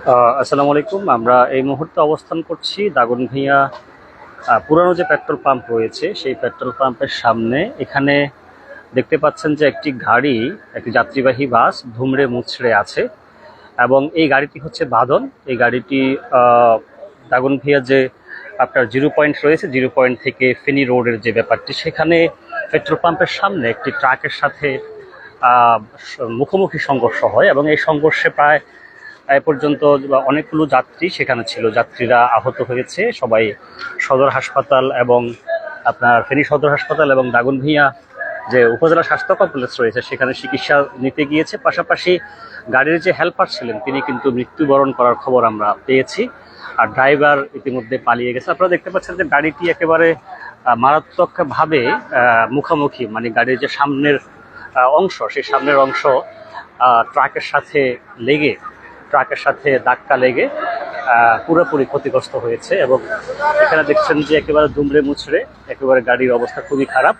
আসসালামু আলাইকুম। আমরা এই মুহূর্তে অবস্থান করছি দাগনভূঞা পুরানো যে পেট্রোল পাম্প রয়েছে, সেই পেট্রোল পাম্পের সামনে। এখানে দেখতে পাচ্ছেন যে একটি গাড়ি, একটি যাত্রীবাহী বাস ধুমড়ে মুচড়ে আছে এবং এই গাড়িটি হচ্ছে বাদন এই গাড়িটি দাগনভূঞা যে আপনার জিরো পয়েন্ট রয়েছে, জিরো পয়েন্ট থেকে ফেনি রোডের যে ব্যাপারটি, সেখানে পেট্রোল পাম্পের সামনে একটি ট্রাকের সাথে মুখোমুখি সংঘর্ষ হয় এবং এই সংঘর্ষে প্রায় এ পর্যন্ত অনেকগুলো যাত্রী সেখানে ছিল। যাত্রীরা আহত হয়েছে। সবাই সদর হাসপাতাল এবং আপনার ফেনী সদর হাসপাতাল এবং দাগনভূঞা যে উপজেলা স্বাস্থ্য কমপ্লেক্স রয়েছে, সেখানে চিকিৎসা নিতে গিয়েছে। পাশাপাশি গাড়ির যে হেল্পার ছিলেন, তিনি কিন্তু মৃত্যুবরণ করার খবর আমরা পেয়েছি। আর ড্রাইভার ইতিমধ্যে পালিয়ে গেছে। আপনারা দেখতে পাচ্ছেন যে গাড়িটি একেবারে মারাত্মকভাবে মুখোমুখি মানে গাড়ির যে সামনের অংশ, সেই সামনের অংশ ট্রাকের সাথে লেগে ট্রাকের সাথে ধাক্কা লেগে পুরোপুরি ক্ষতিগ্রস্ত হয়েছে এবং এখানে দেখছেন যে একেবারে দুমড়ে মুচড়ে, একেবারে গাড়ির অবস্থা খুবই খারাপ।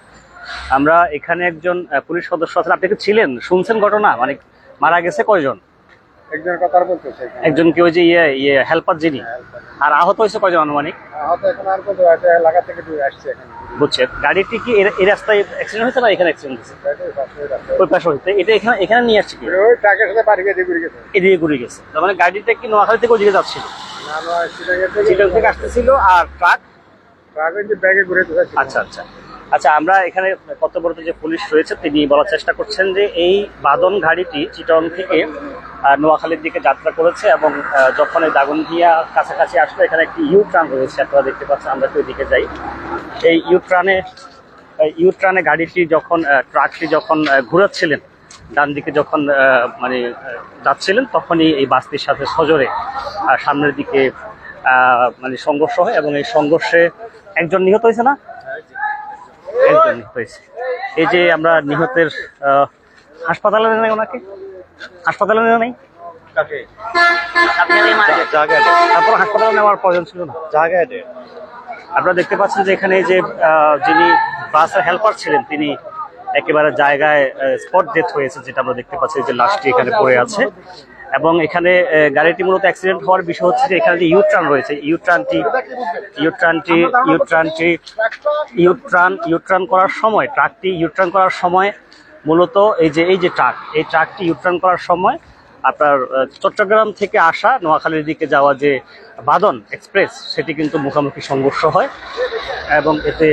আমরা এখানে একজন পুলিশ সদস্য আছেন। আপনি কি ছিলেন? শুনছেন ঘটনা? মানে মারা গেছে কয়জন? একজনের কথা বলতেছে এখানে। একজন কেউ যে ইয়ে ইয়ে হেল্পার যিনি? আর আহত হয়েছে কয়জন আনুমানিক? আহত এখন আর কত আছে? এলাকা থেকে দূরে আসছে এখানে। বুঝছেন গাড়িটি কি এই রাস্তায় অ্যাক্সিডেন্ট হয়েছে না এখানে অ্যাক্সিডেন্ট হয়েছে? ওই পাশে হয়েছে এটা এখানে এখানে নিয়ে আসছে কি? ওই ট্রাকের সাথে বাড়ি গিয়ে ঘুরে গেছে। এদিকে ঘুরে গেছে। তার মানে গাড়িটা কি নোয়াখালী থেকে ওদিকে যাচ্ছিল? চিটাং থেকে আসতেছিল আর ট্রাক ট্রাক ওই যে ব্যাগে ঘুরে আচ্ছা আচ্ছা। আচ্ছা আমরা এখানে কর্তব্যরত যে পুলিশ রয়েছে তিনি বলার চেষ্টা করছেন যে এই বাদন গাড়িটি চিটং থেকে নোয়াখালীর দিকে যাত্রা করেছে এবং যখন এই দাগনভিয়া কাছাকাছি আসলো, এখানে একটি ইউ ট্রান রয়েছে, আপনারা দেখতে পাচ্ছেন, আমরা একটু দিকে যাই। এই ইউ ট্রানে ইউ ট্রানে গাড়িটি যখন ট্রাকটি যখন ঘুরাচ্ছিলেন ডান দিকে যখন মানে যাচ্ছিলেন, তখনই এই বাসটির সাথে সজোরে সামনের দিকে মানে সংঘর্ষ হয় এবং এই সংঘর্ষে একজন নিহত হয়েছে না? একজন নিহত হয়েছে। এই যে আমরা নিহতের হাসপাতালে ওনাকে? হাসপাতালে নেওয়া নেই? তারপর হাসপাতালে নেওয়ার প্রয়োজন ছিল না? জায়গায় আপনারা দেখতে পাচ্ছেন যে এখানে যে যিনি বাসের হেল্পার ছিলেন তিনি একেবারে জায়গায় স্পট ডেথ হয়েছে যেটা আমরা দেখতে পাচ্ছি যে লাশটি এখানে পড়ে আছে। এবং এখানে গাড়িটি মূলত অ্যাক্সিডেন্ট হওয়ার বিষয় হচ্ছে যে এখানে যে ইউট্রান রয়েছে ইউট্রানটি ইউট্রানটি ইউট্রানটি ইউট্রান ইউট্রান করার সময় ট্রাকটি ইউট্রান করার সময় মূলত এই যে এই যে ট্রাক এই ট্রাকটি ইউট্রান করার সময় আপনার চট্টগ্রাম থেকে আসা নোয়াখালীর দিকে যাওয়া যে বাদন এক্সপ্রেস সেটি কিন্তু মুখোমুখি সংঘর্ষ হয় এবং এতে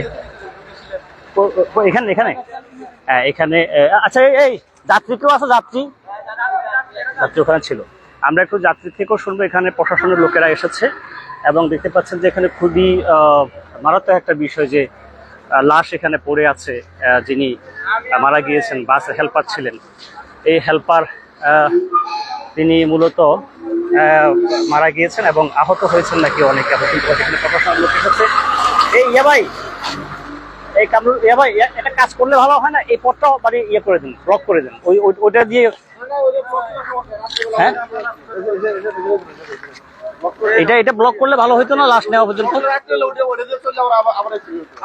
এখানে এখানে? হ্যাঁ, এখানে আচ্ছা এই- যাত্রী কেউ আছে যাত্রী? যাত্রী ওখানে ছিল। আমরা একটু যাত্রী থেকেও শুনব এখানে প্রশাসনের লোকেরা এসেছে এবং দেখতে পাচ্ছেন যে এখানে খুবই মারাত্মক একটা বিষয় যে লাশ এখানে পড়ে আছে যিনি মারা গিয়েছেন, বাসে হেল্পার ছিলেন। এই হেল্পার তিনি মূলত মারা গিয়েছেন এবং আহত হয়েছেন নাকি অনেকে এই, ইয়া ভাই, এই কামরুল, ইয়া ভাই এটা কাজ করলে ভালো হয় না? এই পথটাও মানে ইয়ে করে দিন ব্লক করে দিন। ওই- ওইটা দিয়ে হ্যাঁ? এটা এটা ব্লক করলে ভালো হতো না লাস্ট নেওয়া পর্যন্ত?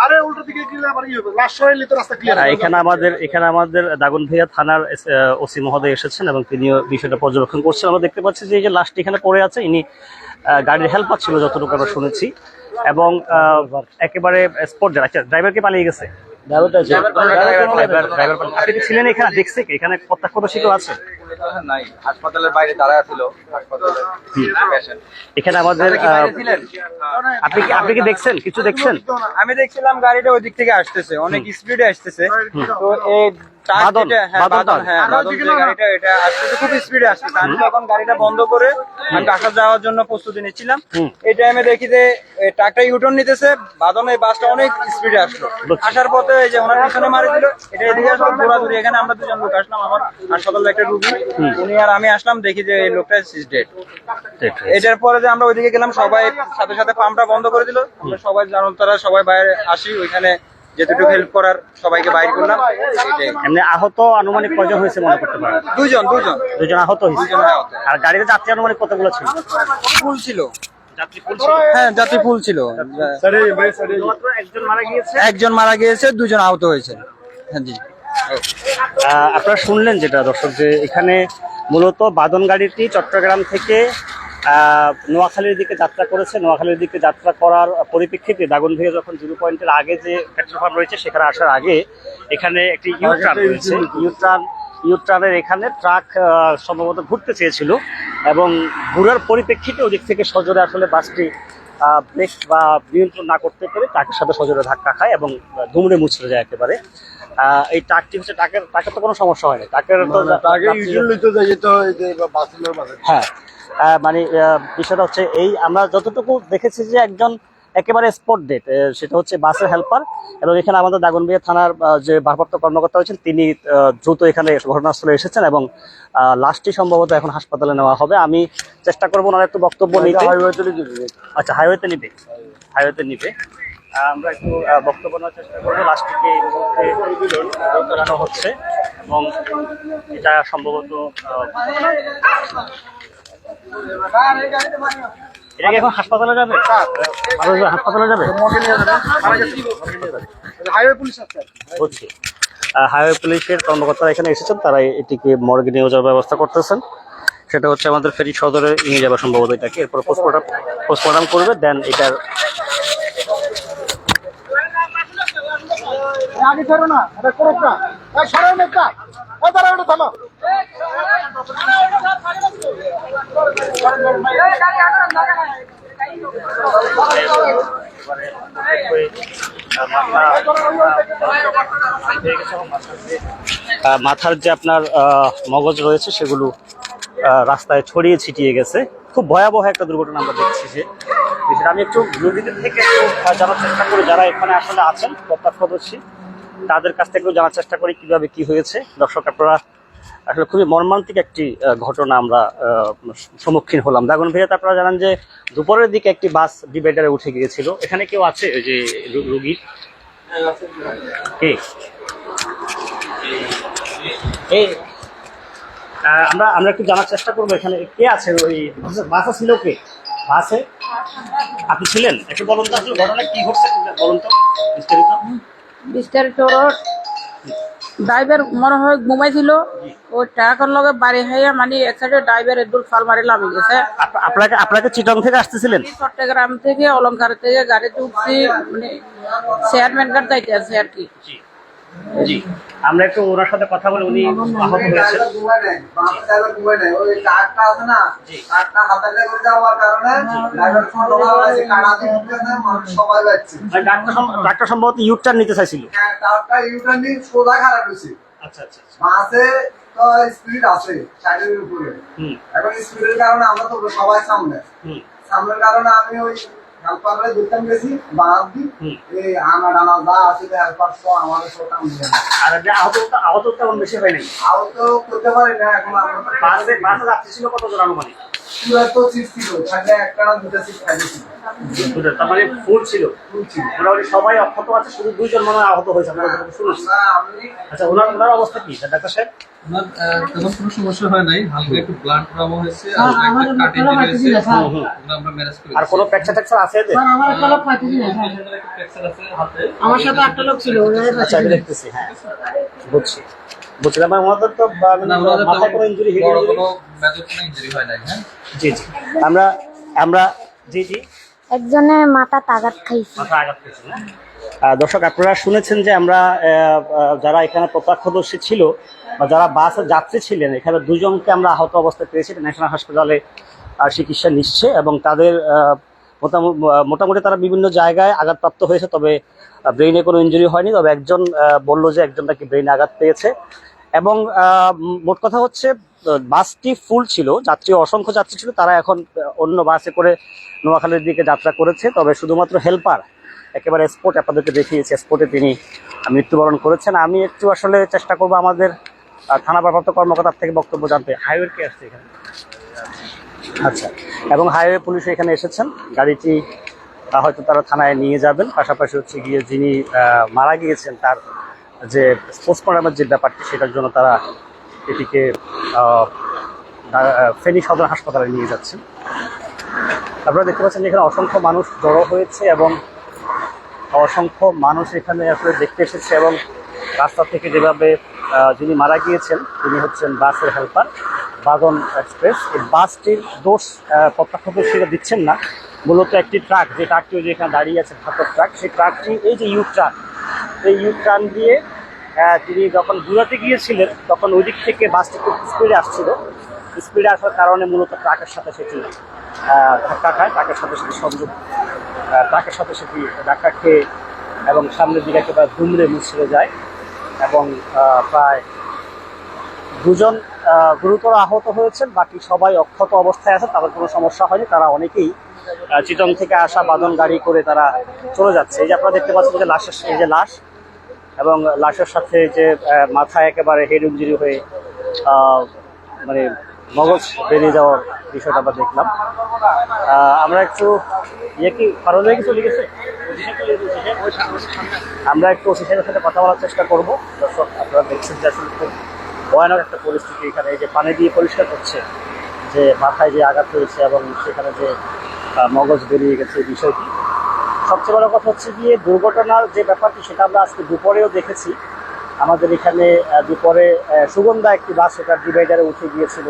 আরে উল্টো দিকে গেলে আবার হবে? লাশ সরাইলে তো রাস্তা ক্লিয়ার আহ, এখানে আমাদের এখানে আমাদের দাগনভূঞা থানার ওসি মহোদয় এসেছেন এবং তিনিও বিষয়টা পর্যবেক্ষণ করছেন। আমরা দেখতে পাচ্ছি যে এই যে লাস্ট এখানে পড়ে আছে ইনি গাড়ির হেল্পার ছিল যতটুকু আমরা শুনেছি। এবং একেবারে স্পট আচ্ছা ড্রাইভারকে পালিয়ে গেছে? ড্রাইভার ড্রাইভার আপনি ছিলেন এখানে? দেখছে কি এখানে প্রত্যক্ষদর্শী কেউ আছে? নাই হাসপাতালের বাইরে দাঁড়ায় ছিল হাসপাতালের এখানে আমাদের আপনি কি আপনি কি দেখছেন? কিছু দেখছেন? আমি দেখছিলাম গাড়িটা ওই দিক থেকে আসতেছে অনেক স্পিডে আসতেছে। তো এই হ্যাঁ। হ্যাঁ, খুব স্পিডে আসতেছে আমি তখন গাড়িটা বন্ধ করে আমি যাওয়ার জন্য প্রস্তুতি নিচ্ছিলাম। এই টাইমে দেখি যে ট্রাকটা নিতেছে। বাদন এই বাসটা অনেক স্পিডে আসলো। আসার পথে এই যে ওনার পিছনে মারি দিল এটা এদিকে আসলো ঘোরাঘুরি। এখানে আমরা দুজন লোক আসলাম আমার একটা রুগী। উনি আর আমি আসলাম দেখি যে এই লোকটা ডেড। এটার পরে যে আমরা ওইদিকে গেলাম সবাই সাথে সাথে পাম্পটা বন্ধ করে দিল। আমরা সবাই জানো তারা সবাই বাইরে আসি ওইখানে যেটুকু হেল্প করার সবাইকে বাইরে করলাম। এমনি আহত আনুমানিক কজন হয়েছে মনে করতে পারেন? দুজন দুজন দুজন আহত হয়েছে। আর গাড়িতে যাত্রী আনুমানিক কতগুলো ছিল? ফুল ছিল। ফুল ছিল? হ্যাঁ যাত্রী ফুল ছিল। একজন মারা গিয়েছে? একজন মারা গিয়েছে দুজন আহত হয়েছে। হ্যাঁ জি। আপনারা শুনলেন যেটা দর্শক যে এখানে মূলত বাদন গাড়িটি চট্টগ্রাম থেকে নোয়াখালীর দিকে যাত্রা করেছে। নোয়াখালীর দিকে যাত্রা করার পরিপ্রেক্ষিতে দাগনভূঞা যখন জিরো পয়েন্টের আগে যে পেট্রোল পাম্প রয়েছে সেখানে আসার আগে এখানে একটি ইউট্রান রয়েছে। ইউট্রান ইউট্রানের এখানে ট্রাক সম্ভবত ঘুরতে চেয়েছিল এবং ঘুরার পরিপ্রেক্ষিতে ওদিক থেকে সজোরে আসলে বাসটি ব্রেক বা নিয়ন্ত্রণ না করতে পেরে ট্রাকের সাথে সজোরে ধাক্কা খায় এবং দুমড়ে মুচড়ে যায় একেবারে। এই ট্রাকটি হচ্ছে ট্রাকের ট্রাকের তো কোনো সমস্যা হয়নি ট্রাকের তো হ্যাঁ মানে বিষয়টা হচ্ছে এই আমরা যতটুকু দেখেছি যে একজন একেবারে স্পট ডেট সেটা হচ্ছে বাসের হেল্পার এবং এখানে আমাদের দাগনবিয়া থানার যে ভারপ্রাপ্ত কর্মকর্তা হয়েছেন তিনি দ্রুত এখানে ঘটনাস্থলে এসেছেন এবং লাস্টটি সম্ভবত এখন হাসপাতালে নেওয়া হবে। আমি চেষ্টা করব ওনার একটু বক্তব্য নিতে। চলে যেতে আচ্ছা হাইওয়েতে নিবে। হাইওয়েতে নিবে। আমরা একটু বক্তব্য নেওয়ার চেষ্টা করব। লাস্টটিকে এই মুহূর্তে হচ্ছে এবং এটা সম্ভবত এটা কি এখন হাসপাতালে যাবে? হাসপাতালে যাবে? হাইওয়ে পুলিশ আছে। বুঝছি। হাইওয়ে পুলিশের কর্মকর্তারা এখানে এসেছেন তারা এটিকে মর্গে নিয়ে যাওয়ার ব্যবস্থা করতেছেন। সেটা হচ্ছে আমাদের ফেরি সদরে নিয়ে যাওয়া সম্ভবত এটাকে। এরপর পোস্টমর্টম পোস্টমর্টম করবে দেন এটার আগে ছাড়ো না এটা না। মাথার যে আপনার মগজ রয়েছে, সেগুলো রাস্তায় ছড়িয়ে ছিটিয়ে গেছে। খুব ভয়াবহ একটা দুর্ঘটনা আমরা দেখছি যে। আমি একটু থেকে জানার চেষ্টা করি যারা এখানে আসলে আছেন, প্রত্যক্ষদর্শী। তাদের কাছ থেকেও জানার চেষ্টা করি কীভাবে কি হয়েছে। দর্শক, আপনারা আসলে খুবই মর্মান্তিক একটি ঘটনা আমরা সম্মুখীন হলাম। দাগন ভিড়াতে আপনারা জানান যে দুপুরের দিকে একটি বাস ডিভাইডারে উঠে গিয়েছিল। এখানে কেউ আছে ওই যে রু- রুগী? কে? আমরা আমরা একটু জানার চেষ্টা করব এখানে। কে আছে ওই বাসা ছিল কে? বাসে? আপনি ছিলেন? একটু বলুন তো আসলে ঘটনা কি ঘটছে, বলুন তো। বিস্তারিত। বিস্তারিত ড্রাইভার মনে হয় ঘুমাই ঘুমাইছিল। ওই ট্রাকের লগে বাড়ি হাইয়া মানে এক সাইডে ড্রাইভার একদম ফাল মারি নামি গেছে আপ- আপনাকে আপনাকে চিটং থেকে আসতেছিলেন? চট্টগ্রাম থেকে অলঙ্কার থেকে গাড়িতে উঠছি মানে চেয়ারম্যান গার্ড যাইতে আছে আর কি। জি। আমরা একটু ওনার সাথে কথা বলে উনি আহত হয়েছেন। মানে ডাক্তার সম্ভবত ইউটার নিতে চাইছিল। আচ্ছা আচ্ছা আচ্ছা। মাসে তো স্পিড আছে সাইডের উপরে। এখন স্পিডের কারণে আমরা তো সবাই সামনে। সামনের কারণে আমি ওই হেল্পারে দেখতাম গেছি বাদ দি এই আনা ডানা যা আছে হেল্পার সব আমাদের সব কাম দিয়ে আর যে আহত আহত তেমন বেশি হয় নাই? করতে পারে না এখন পাঁচ বাসে যাত্রী ছিল কতজন আনুমানিক? ফুল ছিল। মোটামুটি সবাই অক্ষত আছে শুধু দুইজন মনে আহত হয়েছে আচ্ছা ওনার ওনার অবস্থা কি? ডাক্তার সাহেব? তেমন কোনো সমস্যা হয় নাই। হালকা একটু ব্লাড প্রবলেম হয়েছে আর একটা কাট হয়েছে। হুম, হুম। ওটা আমরা ম্যানেজ করে আর কোনো ফ্র্যাকচার ট্যাকচার আছে এতে? আমার সাথে একটা লোক ছিল আচ্ছা দেখতেছি হ্যাঁ। বুঝছি। বুঝছিলাম মানে ওনাদের তো মানে মাথায় কোনো ইঞ্জুরি হেড হয় জি জি। আমরা আমরা জি জি। একজনের মাথা তাগাত খাইছে। মাথা আঘাত পেয়েছে না? দর্শক আপনারা শুনেছেন যে আমরা যারা এখানে প্রত্যক্ষদর্শী ছিল বা যারা বাসে যাত্রী ছিলেন এখানে দুজনকে আমরা আহত অবস্থায় পেয়েছি ন্যাশনাল হাসপাতালে চিকিৎসা নিচ্ছে এবং তাদের মোটামুটি মোটামুটি তারা বিভিন্ন জায়গায় আঘাতপ্রাপ্ত হয়েছে তবে ব্রেইনে কোনো ইঞ্জুরি হয়নি তবে একজন বলল যে একজন নাকি ব্রেইনে আঘাত পেয়েছে। এবং মোট কথা হচ্ছে বাসটি ফুল ছিল, যাত্রী, অসংখ্য যাত্রী ছিল, তারা এখন অন্য বাসে করে নোয়াখালীর দিকে যাত্রা করেছে, তবে শুধুমাত্র হেল্পার, একেবারে স্পোর্ট আপনাদেরকে দেখিয়েছে স্পোর্টে তিনি মৃত্যুবরণ করেছেন। আমি একটু আসলে চেষ্টা করব আমাদের থানা ভারপ্রাপ্ত কর্মকর্তার থেকে বক্তব্য জানতে। হাইওয়ে কে আসছে এখানে? আচ্ছা এবং হাইওয়ে পুলিশ এখানে এসেছেন, গাড়িটি হয়তো তারা থানায় নিয়ে যাবেন, পাশাপাশি হচ্ছে গিয়ে যিনি মারা গিয়েছেন, তার যে পোস্টমর্টমের যে ব্যাপারটি, সেটার জন্য তারা এটিকে ফেনী সদর হাসপাতালে নিয়ে যাচ্ছেন আপনারা দেখতে পাচ্ছেন এখানে অসংখ্য মানুষ জড়ো হয়েছে এবং অসংখ্য মানুষ এখানে আসলে দেখতে এসেছে এবং রাস্তা থেকে যেভাবে যিনি মারা গিয়েছেন, তিনি হচ্ছেন বাসের হেল্পার বাদন এক্সপ্রেস। এই বাসটির দোষ প্রত্যক্ষদর্শীরা দিচ্ছেন না। মূলত একটি ট্রাক, যে ট্রাকটি ওই যে এখানে দাঁড়িয়ে আছে ভাতর ট্রাক, সেই ট্রাকটি, এই যে ইউ ট্রাক ইউ টার্ন দিয়ে তিনি যখন ঘুরাতে গিয়েছিলেন, তখন ওই দিক থেকে বাসটি খুব স্পিডে আসছিল। স্পিডে আসার কারণে মূলত ট্রাকের সাথে সেটি ধাক্কা খায়, ট্রাকের সাথে সেটি সংযোগ ট্রাকের সাথে সেটি ধাক্কা খেয়ে এবং সামনের দিকে একেবারে দুমড়ে মুছড়ে যায় এবং প্রায় দুজন গুরুতর আহত হয়েছেন। বাকি সবাই অক্ষত অবস্থায় আছে তাদের কোনো সমস্যা হয়নি। তারা অনেকেই চিটং থেকে আসা বাদন গাড়ি করে তারা চলে যাচ্ছে। এই যে আপনারা দেখতে পাচ্ছেন যে লাশের, এই যে লাশ এবং লাশের সাথে যে মাথায় একেবারে হেড হয়ে মানে মগজ বেরিয়ে যাওয়ার বিষয়টা আমরা দেখলাম। আমরা একটু ইয়ে কি ভাই কিছু লিখেছে আমরা একটু ওসিসের সাথে কথা বলার চেষ্টা করব। দর্শক, আপনারা দেখছেন যে আসলে খুব ভয়ানক একটা পরিস্থিতি এখানে। এই যে পানি দিয়ে পরিষ্কার করছে, যে মাথায় যে আঘাত হয়েছে এবং সেখানে যে মগজ বেরিয়ে গেছে বিষয়টি। সবচেয়ে বড় কথা হচ্ছে গিয়ে দুর্ঘটনার যে ব্যাপারটি, সেটা আমরা আজকে দুপুরেও দেখেছি। আমাদের এখানে দুপুরে সুগন্ধা একটি বাস সেটার ডিভাইডারে উঠে গিয়েছিল।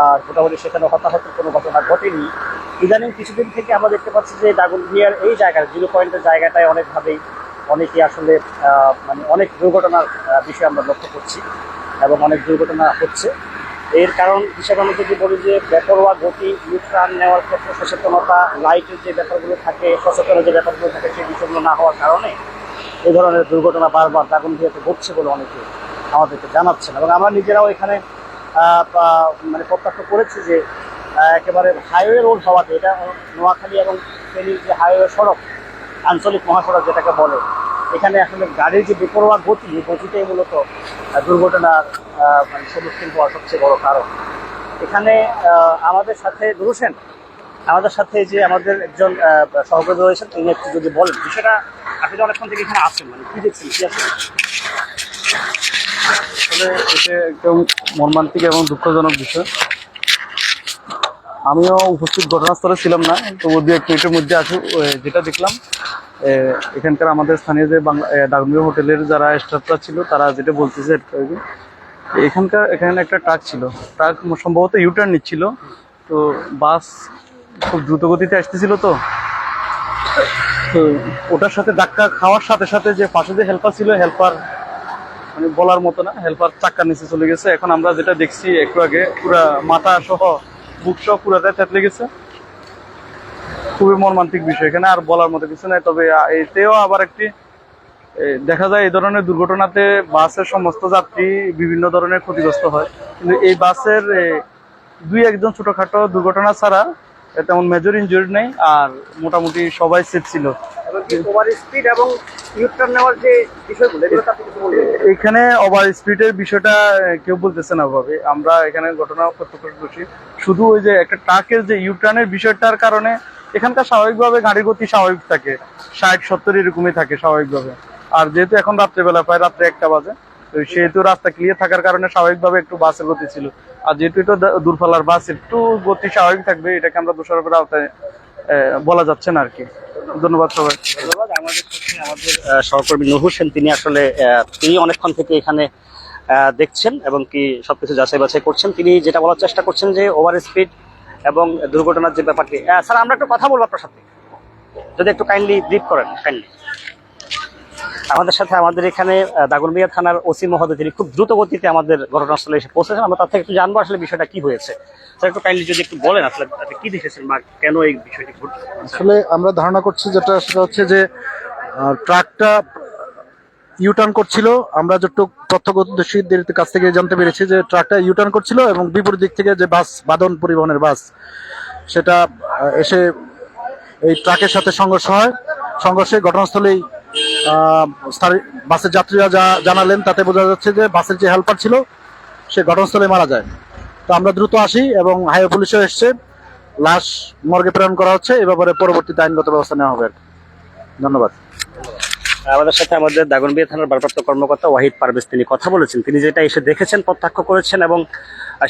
আর মোটামুটি সেখানে হতাহতের কোনো ঘটনা ঘটেনি। ইদানিং কিছুদিন থেকে আমরা দেখতে পাচ্ছি যে দাগনভিয়ার এই জায়গার জিরো পয়েন্টের জায়গাটায় অনেকভাবেই অনেকেই আসলে মানে অনেক দুর্ঘটনার বিষয় আমরা লক্ষ্য করছি এবং অনেক দুর্ঘটনা হচ্ছে। এর কারণ হিসেবে আমি যদি বলি যে বেপরোয়া গতি ইউট্রান নেওয়ার ক্ষেত্রে সচেতনতা, লাইটের যে ব্যাপারগুলো থাকে, সচেতনের যে ব্যাপারগুলো থাকে, সেই বিষয়গুলো না হওয়ার কারণে এই ধরনের দুর্ঘটনা বারবার দাগনভিয়াতে ঘটছে বলে অনেকে আমাদেরকে জানাচ্ছেন এবং আমরা নিজেরাও এখানে মানে প্রত্যক্ষ করেছি যে একেবারে হাইওয়ে রোড হওয়াতে, এটা নোয়াখালী এবং ফেনীর যে হাইওয়ে সড়ক, আঞ্চলিক মহাসড়ক যেটাকে বলে এখানে আসলে গাড়ির যে বেপরোয়া গতি, এই গতিটাই মূলত দুর্ঘটনার মানে সম্মুখীন হওয়ার সবচেয়ে বড় কারণ। এখানে আমাদের সাথে দুরুসেন আমাদের সাথে যে আমাদের একজন সহকর্মী রয়েছেন, তিনি একটু যদি বলেন, বিষয়টা আপনি তো অনেকক্ষণ থেকে এখানে আছেন মানে কি দেখছেন, কি আছে আসলে এটা একদম মর্মান্তিক এবং দুঃখজনক বিষয়। আমিও উপস্থিত ঘটনাস্থলে ছিলাম না। তবু দু এক মিনিটের মধ্যে আসি যেটা দেখলাম এখানকার আমাদের স্থানীয় যে বাংলা ডাকমিয়া হোটেলের যারা স্টাফরা ছিল, তারা যেটা বলতেছে, এখানকার, এখানে একটা ট্রাক ছিল। ট্রাক সম্ভবত ইউটার্ন নিচ্ছিল। তো বাস খুব দ্রুত গতিতে আসতেছিল তো। তো ওটার সাথে ধাক্কা খাওয়ার সাথে সাথে যে পাশে যে হেল্পার ছিল হেল্পার মানে বলার মতো না হেল্পার চাক্কার নিচে চলে গেছে। এখন আমরা যেটা দেখছি একটু আগে, পুরা মাথা সহ বুক সহ পুরাটাই থেতলে গেছে খুবই মর্মান্তিক বিষয় এখানে, আর বলার মতো কিছু নাই। তবে এতেও আবার একটি দেখা যায় এই ধরনের দুর্ঘটনাতে বাসের সমস্ত যাত্রী বিভিন্ন ধরনের ক্ষতিগ্রস্ত হয়। কিন্তু এই বাসের দুই একজন ছোটখাটো দুর্ঘটনা ছাড়া তেমন মেজর ইনজুরি নেই, আর মোটামুটি সবাই সেফ ছিল। ওভার স্পিড এবং এখানে ওভার স্পিডের বিষয়টা কেউ বলতেছে না ভাবে। আমরা এখানে ঘটনা প্রত্যক্ষদর্শী শুধু ওই যে একটা ট্রাকের যে ইউটার্নের বিষয়টার কারণে এখানকার স্বাভাবিকভাবে গাড়ির গতি স্বাভাবিক থাকে। ষাট, সত্তর এরকমই থাকে স্বাভাবিকভাবে। আর যেহেতু এখন রাত্রেবেলা, প্রায় রাত্রে একটা বাজে সেহেতু রাস্তা ক্লিয়ার থাকার কারণে স্বাভাবিকভাবে একটু বাসের গতি ছিল। আর যেহেতু এটা দা- দূরপাল্লার বাস, একটু গতি স্বাভাবিক থাকবে, এটাকে আমরা দোষারোপের আওতায় বলা যাচ্ছে না আর কি। ধন্যবাদ সবাই। ধন্যবাদ। আমাদের আমাদের সহকর্মী নূর হোসেন, তিনি আসলে তিনি অনেকক্ষণ থেকে এখানে দেখছেন এবং কি সবকিছু যাচাই বাছাই করছেন। তিনি যেটা বলার চেষ্টা করছেন যে ওভার স্পিড এবং দুর্ঘটনার যে ব্যাপারটি স্যার, আমরা একটু কথা বলব আপনার সাথে। যদি একটু কাইন্ডলি ব্রিফ করেন কাইন্ডলি আমাদের সাথে আমাদের এখানে আহ, থানার ওসি মহোদয় তিনি খুব দ্রুত গতিতে আমাদের ঘটনাস্থলে এসে পৌঁছেছেন। আমরা তার থেকে একটু জানব আসলে বিষয়টা কি হয়েছে। স্যার একটু কাইন্ডলি যদি একটু বলেন আসলে কি দেখেছেন বা কেন এই বিষয়টি ঘটছে? আসলে আমরা ধারণা করছি যেটা সেটা হচ্ছে যে ট্রাকটা ইউটার্ন করছিল। আমরা যতটুক প্রত্যক্ষদর্শীদের কাছ থেকে জানতে পেরেছি যে ট্রাকটা ইউটার্ন করছিল এবং বিপরীত দিক থেকে যে বাস বাদন পরিবহনের বাস সেটা এসে এই ট্রাকের সাথে সংঘর্ষ হয়। সংঘর্ষে ঘটনাস্থলেই বাসের যাত্রীরা যা জানালেন, তাতে বোঝা যাচ্ছে যে বাসের যে হেল্পার ছিল, সে ঘটনাস্থলে মারা যায়। তো আমরা দ্রুত আসি এবং হাইওয়ে পুলিশও এসছে। লাশ মর্গে প্রেরণ করা হচ্ছে। এ ব্যাপারে পরবর্তীতে আইনগত ব্যবস্থা নেওয়া হবে। ধন্যবাদ। আমাদের সাথে আমাদের দাগনবিয়া থানার ভারপ্রাপ্ত কর্মকর্তা ওয়াহিদ পারভেজ তিনি কথা বলেছেন। তিনি যেটা এসে দেখেছেন, প্রত্যক্ষ করেছেন এবং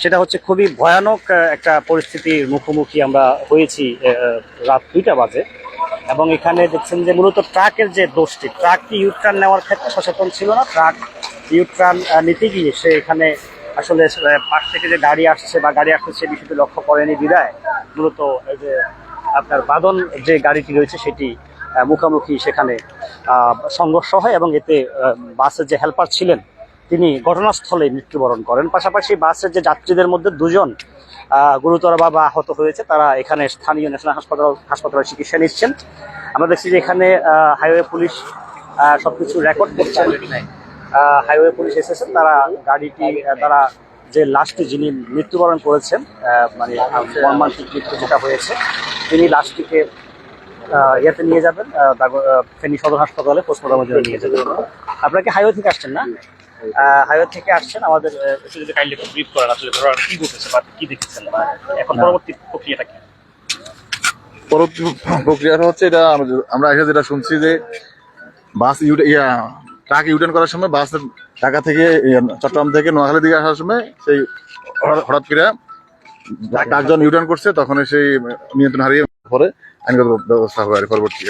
সেটা হচ্ছে খুবই ভয়ানক একটা পরিস্থিতির মুখোমুখি আমরা হয়েছি রাত দুইটা বাজে। এবং এখানে দেখছেন যে মূলত ট্রাকের যে দোষটি ট্রাকটি ইউট্রান নেওয়ার ক্ষেত্রে সচেতন ছিল না? ট্রাক ইউট্রান নিতে গিয়ে সে এখানে আসলে পাশ থেকে যে গাড়ি আসছে বা গাড়ি আসছে সে বিষয়টি লক্ষ্য করেনি, বিদায়। মূলত এই যে আপনার বাদন যে গাড়িটি রয়েছে সেটি মুখোমুখি সেখানে সংঘর্ষ হয় এবং এতে বাসের যে হেল্পার ছিলেন, তিনি ঘটনাস্থলে মৃত্যুবরণ করেন। পাশাপাশি বাসের যে যাত্রীদের মধ্যে দুজন গুরুতরভাবে আহত হয়েছে। তারা এখানে স্থানীয় ন্যাশনাল হাসপাতাল হাসপাতালে চিকিৎসা নিচ্ছেন। আমরা দেখছি যে এখানে হাইওয়ে পুলিশ আহ, সবকিছু রেকর্ড করছেন। হাইওয়ে পুলিশ এসেছেন তারা গাড়িটি তারা যে লাশটি যিনি মৃত্যুবরণ করেছেন মানে মর্মান্তিক মৃত্যু যেটা হয়েছে তিনি আহ, ইয়েতে নিয়ে যাবেন ফেনী সদর হাসপাতালে পোস্টমর্টমের জন্য নিয়ে যাবেন। আপনাকে হাইওয়ে থেকে আসছেন না? হাইওয়ে থেকে আসছেন আমাদের একটু যদি কাইন্ডলি ব্রিফ করেন আসলে কি বা কি বা এখন পরবর্তী প্রক্রিয়াটা কি? পরবর্তী প্রক্রিয়াটা হচ্ছে এটা আমরা- এসে যেটা শুনছি যে বাস ইয়া ট্রাক ইউটার্ন করার সময় বাস ঢাকা থেকে চট্টগ্রাম থেকে নোয়াখালী দিকে আসার সময় সেই হঠাৎ- করে ট্রাকজন ইউটার্ন করছে তখন সেই নিয়ন্ত্রণ হারিয়ে পরে আইনগত ব্যবস্থা হবে আর পরবর্তী।